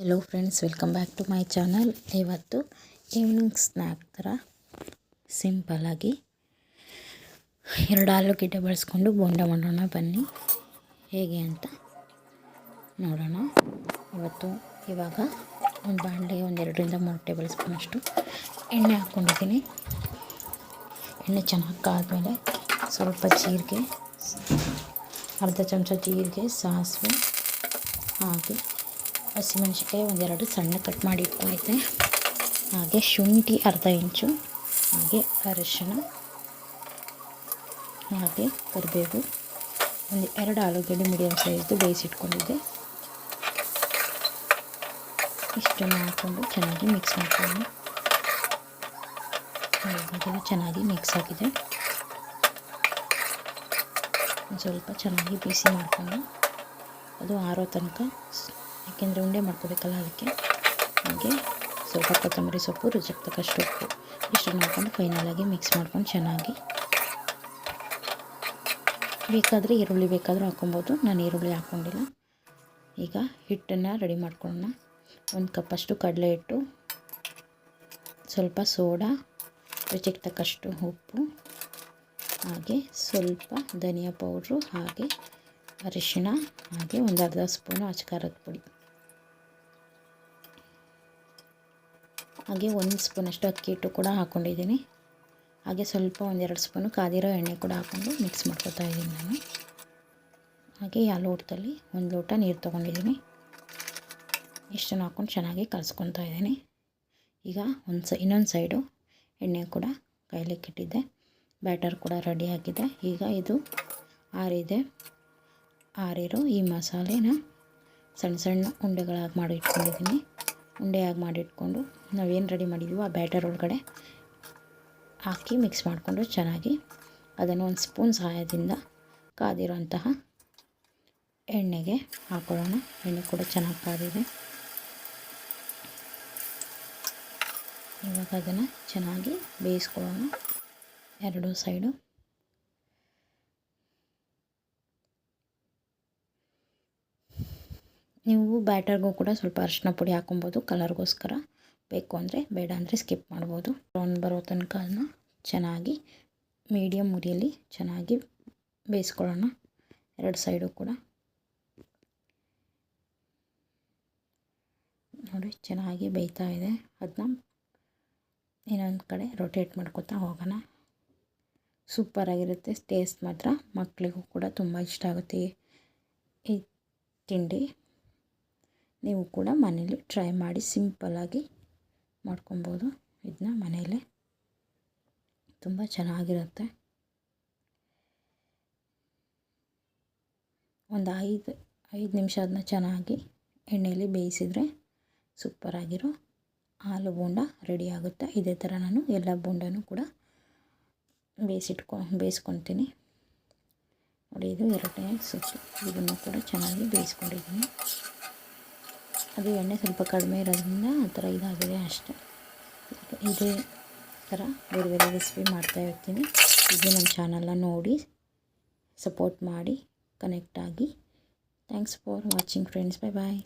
Hello friends welcome back to my channel ಇವತ್ತು evening snack ಥರ ಸಿಂಪಲಾಗಿ ಎರಡು ಆಲೂಗೆಡ್ಡೆ ಬಳಸ್ಕೊಂಡು ಬೋಂಡ ಮಾಡೋಣ ಬನ್ನಿ. ಹೇಗೆ ಅಂತ ನೋಡೋಣ. ಇವತ್ತು ಇವಾಗ ಒಂದು ಬಾಣಲೆ ಒಂದು ಎರಡರಿಂದ ಮೂರು ಟೇಬಲ್ ಸ್ಪೂನಷ್ಟು ಎಣ್ಣೆ ಹಾಕ್ಕೊಂಡಿದ್ದೀನಿ. ಎಣ್ಣೆ ಚೆನ್ನಾಗಿ ಕಾದ್ಮೇಲೆ ಸ್ವಲ್ಪ ಜೀರಿಗೆ, ಅರ್ಧ ಚಮಚ ಜೀರಿಗೆ, ಸಾಸಿವೆ ಹಾಗೆ ಹಸಿಮೆಣ್ಸಿನ್ಕಾಯಿ ಒಂದೆರಡು ಸಣ್ಣ ಕಟ್ ಮಾಡಿ ಇಟ್ಕೊಂಡಿದ್ದೆ ಹಾಗೆ ಶುಂಠಿ ಅರ್ಧ ಇಂಚು, ಹಾಗೆ ಅರಿಶಿನ ಹಾಗೆ ಕರಿಬೇವು, ಒಂದು ಎರಡು ಆಲೂಗಡ್ಡೆ ಮೀಡಿಯಮ್ ಸೈಜ್ದು ಬೇಯಿಸಿಟ್ಕೊಂಡಿದ್ದೆ. ಇಷ್ಟನ್ನು ಹಾಕ್ಕೊಂಡು ಚೆನ್ನಾಗಿ ಮಿಕ್ಸ್ ಮಾಡ್ಕೊಂಡು ಇದೆಲ್ಲ ಚೆನ್ನಾಗಿ ಮಿಕ್ಸ್ ಆಗಿದೆ. ಸ್ವಲ್ಪ ಚೆನ್ನಾಗಿ ಬಿಸಿ ಮಾಡ್ಕೊಂಡು ಅದು ಆರೋ ತನಕ ಯಾಕೆಂದರೆ ಉಂಡೆ ಮಾಡ್ಕೋಬೇಕಲ್ಲ ಅದಕ್ಕೆ. ಹಾಗೆ ಸ್ವಲ್ಪ ಕೊತ್ತಂಬರಿ ಸೊಪ್ಪು ರುಚಿಗೆ ತಕ್ಕಷ್ಟು ಉಪ್ಪು. ಇಷ್ಟನ್ನು ಹಾಕ್ಕೊಂಡು ಫೈನಲಾಗಿ ಮಿಕ್ಸ್ ಮಾಡ್ಕೊಂಡು ಚೆನ್ನಾಗಿ ಬೇಕಾದರೆ ಈರುಳ್ಳಿ ಬೇಕಾದರೂ ಹಾಕ್ಕೊಬೋದು. ನಾನು ಈರುಳ್ಳಿ ಹಾಕ್ಕೊಂಡಿಲ್ಲ. ಈಗ ಹಿಟ್ಟನ್ನು ರೆಡಿ ಮಾಡ್ಕೊಳ್ಳೋಣ. ಒಂದು ಕಪ್ಪಷ್ಟು ಕಡಲೆ ಹಿಟ್ಟು, ಸ್ವಲ್ಪ ಸೋಡಾ ರುಚಿಗೆ ತಕ್ಕಷ್ಟು ಉಪ್ಪು, ಹಾಗೆ ಸ್ವಲ್ಪ ಧನಿಯಾ ಪೌಡ್ರು, ಹಾಗೆ ಅರಿಶಿಣ ಹಾಗೆ ಒಂದು ಅರ್ಧ ಸ್ಪೂನು ಅಚ್ಕಾರದ ಪುಡಿ. ಹಾಗೆ ಒಂದು ಸ್ಪೂನಷ್ಟು ಅಕ್ಕಿ ಹಿಟ್ಟು ಕೂಡ ಹಾಕ್ಕೊಂಡಿದ್ದೀನಿ ಹಾಗೆ ಸ್ವಲ್ಪ ಒಂದೆರಡು ಸ್ಪೂನು ಕಾದಿರೋ ಎಣ್ಣೆ ಕೂಡ ಹಾಕ್ಕೊಂಡು ಮಿಕ್ಸ್ ಮಾಡ್ಕೊತಾ ಇದ್ದೀನಿ ನಾನು. ಹಾಗೆ ಆ ಲೋಟದಲ್ಲಿ ಒಂದು ಲೋಟ ನೀರು ತೊಗೊಂಡಿದ್ದೀನಿ. ಇಷ್ಟನ್ನು ಹಾಕ್ಕೊಂಡು ಚೆನ್ನಾಗಿ ಕಲಸ್ಕೊತಾ ಇದ್ದೀನಿ. ಈಗ ಒಂದು ಸ, ಇನ್ನೊಂದು ಸೈಡು ಎಣ್ಣೆ ಕೂಡ ಕೈಲಿಕ್ಕಿಟ್ಟಿದ್ದೆ. ಬ್ಯಾಟರ್ ಕೂಡ ರೆಡಿ ಆಗಿದೆ. ಈಗ ಇದು ಆರಿದೆ. ಆರಿರೋ ಈ ಮಸಾಲೆನ ಸಣ್ಣ ಸಣ್ಣ ಉಂಡೆಗಳಾಗಿ ಮಾಡಿ ಇಟ್ಕೊಂಡಿದ್ದೀನಿ. ಉಂಡೆಯಾಗಿ ಮಾಡಿಟ್ಕೊಂಡು ನಾವೇನು ರೆಡಿ ಮಾಡಿದ್ದೀವೋ ಆ ಬ್ಯಾಟರ್ ಒಳಗಡೆ ಹಾಕಿ ಮಿಕ್ಸ್ ಮಾಡಿಕೊಂಡು ಚೆನ್ನಾಗಿ ಅದನ್ನು ಒಂದು ಸ್ಪೂನ್ ಸಹಾಯದಿಂದ ಕಾದಿರೋಂತಹ ಎಣ್ಣೆಗೆ ಹಾಕೊಳ್ಳೋಣ. ಎಣ್ಣೆ ಕೂಡ ಚೆನ್ನಾಗಿ ಕಾದಿದೆ. ಇವಾಗ ಅದನ್ನು ಚೆನ್ನಾಗಿ ಬೇಯಿಸ್ಕೊಳ್ಳೋಣ. ಎರಡು ಸೈಡು ನೀವು ಬ್ಯಾಟರ್ಗೂ ಕೂಡ ಸ್ವಲ್ಪ ಅರಿಶಿನ ಪುಡಿ ಹಾಕೊಬೋದು ಕಲರ್ಗೋಸ್ಕರ. ಬೇಕು ಅಂದರೆ ಬೇಡ ಅಂದರೆ ಸ್ಕಿಪ್ ಮಾಡ್ಬೋದು. ಬ್ರೌನ್ ಬರೋ ತನಕ ಅದನ್ನ ಚೆನ್ನಾಗಿ ಮೀಡಿಯಮ್ ಉರಿಯಲ್ಲಿ ಚೆನ್ನಾಗಿ ಬೇಯಿಸ್ಕೊಳ್ಳೋಣ. ಎರಡು ಸೈಡು ಕೂಡ. ನೋಡಿ, ಚೆನ್ನಾಗಿ ಬೇಯ್ತಾ ಇದೆ. ಅದನ್ನ ಇನ್ನೊಂದು ಕಡೆ ರೊಟೇಟ್ ಮಾಡ್ಕೊತಾ ಹೋಗೋಣ. ಸೂಪರಾಗಿರುತ್ತೆ ಟೇಸ್ಟ್ ಮಾತ್ರ ಮಕ್ಕಳಿಗೂ ಕೂಡ ತುಂಬ ಇಷ್ಟ ಆಗುತ್ತೆ ಈ ತಿಂಡಿ. ನೀವು ಕೂಡ ಮನೇಲಿ ಟ್ರೈ ಮಾಡಿ ಸಿಂಪಲ್ಲಾಗಿ ಮಾಡ್ಕೊಬೋದು. ಇದನ್ನ ಮನೆಯಲ್ಲೇ ತುಂಬ ಚೆನ್ನಾಗಿರುತ್ತೆ. ಒಂದು ಐದು ಐದು ನಿಮಿಷ ಅದನ್ನ ಚೆನ್ನಾಗಿ ಎಣ್ಣೆಯಲ್ಲಿ ಬೇಯಿಸಿದರೆ ಸೂಪರಾಗಿರೋ ಹಾಲು ಬೋಂಡ ರೆಡಿ ಆಗುತ್ತೆ. ಇದೇ ಥರ ನಾನು ಎಲ್ಲ ಬೋಂಡನೂ ಕೂಡ ಬೇಯಿಸಿಟ್ಕೊ, ಬೇಯಿಸ್ಕೊತೀನಿ. ನೋಡಿ ಇದು ಎರಡನೇ ಸುತ್ತು ಇದನ್ನು ಕೂಡ ಚೆನ್ನಾಗಿ ಬೇಯಿಸ್ಕೊಂಡಿದ್ದೀನಿ. ಅದು ಎಣ್ಣೆ ಸ್ವಲ್ಪ ಕಡಿಮೆ ಇರೋದ್ರಿಂದ ಆ ಥರ ಇದಾಗಿದೆ ಅಷ್ಟೆ. ಇದೇ ಥರ ಬೇರೆ ಬೇರೆ ರೆಸಿಪಿ ಮಾಡ್ತಾ ಇರ್ತೀನಿ. ಇದು ನಮ್ಮ ಚಾನಲ್ನ ನೋಡಿ ಸಪೋರ್ಟ್ ಮಾಡಿ ಕನೆಕ್ಟ್ ಆಗಿ. Thanks for watching friends bye bye